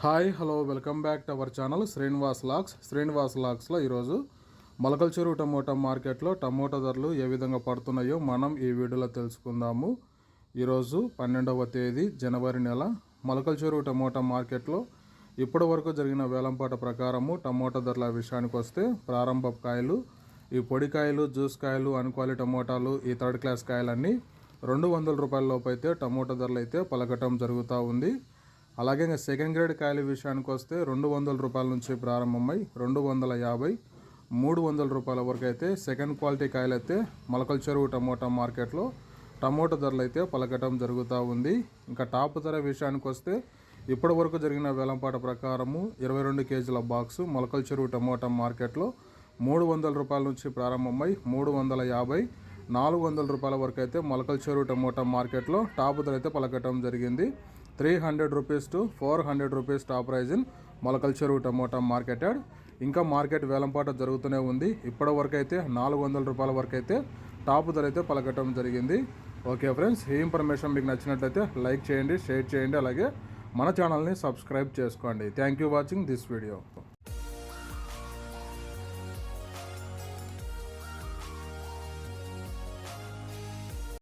Hi hello welcome back to our channel Srinivas Laks. Srinivas లాక్స్లో ఈరోజు Malakalacheruvu tomato మార్కెట్లో tomato ధరలు ఏ విధంగా పడుతున్నాయో మనం ఈ వీడియోలో తెలుసుకుందాము. ఈరోజు పన్నెండవ తేదీ జనవరి నెల. మలకలచెరువు టమోటా మార్కెట్లో ఇప్పటి వరకు జరిగిన వేలంపాట ప్రకారము టమోటా ధరల విషయానికి వస్తే ప్రారంభ కాయలు ఈ పొడి కాయలు జ్యూస్ కాయలు అన్క్వాలి టమోటాలు ఈ థర్డ్ క్లాస్ కాయలన్నీ రెండు వందల రూపాయల లోపు అయితే టమోటా ధరలు అయితే పలకటం జరుగుతూ ఉంది. అలాగే ఇంకా సెకండ్ గ్రేడ్ కాయల విషయానికి వస్తే రెండు వందల రూపాయల నుంచి ప్రారంభమై రెండు వందల యాభై మూడు వందల రూపాయల వరకు అయితే సెకండ్ క్వాలిటీ కాయలు అయితే మొలకల చెరువు టమోటా మార్కెట్లో టమోటా ధరలు అయితే పలకటం జరుగుతూ ఉంది. ఇంకా టాప్ ధర విషయానికి వస్తే ఇప్పటి వరకు జరిగిన వేలంపాట ప్రకారము ఇరవై రెండు కేజీల బాక్సు మొలకల చెరువు టమోటా మార్కెట్లో మూడు వందల రూపాయల నుంచి ప్రారంభమై మూడు వందల యాభై నాలుగు వందల రూపాయల వరకు అయితే మొలకల చెరువు టమోటా మార్కెట్లో టాప్ ధర అయితే పలకటం జరిగింది. Three hundred rupees to four hundred rupees top price in Molakalacheruvu tomato marketed ఇంకా మార్కెట్ వేలంపాట జరుగుతూనే ఉంది ఇప్పటి వరకు అయితే నాలుగు వందల రూపాయల వరకు అయితే టాప్ ధర అయితే పలకటం జరిగింది ఓకే ఫ్రెండ్స్ ఈ ఇన్ఫర్మేషన్ మీకు నచ్చినట్లయితే లైక్ చేయండి షేర్ చేయండి అలాగే మన ఛానల్ని సబ్స్క్రైబ్ చేసుకోండి thank you watching this video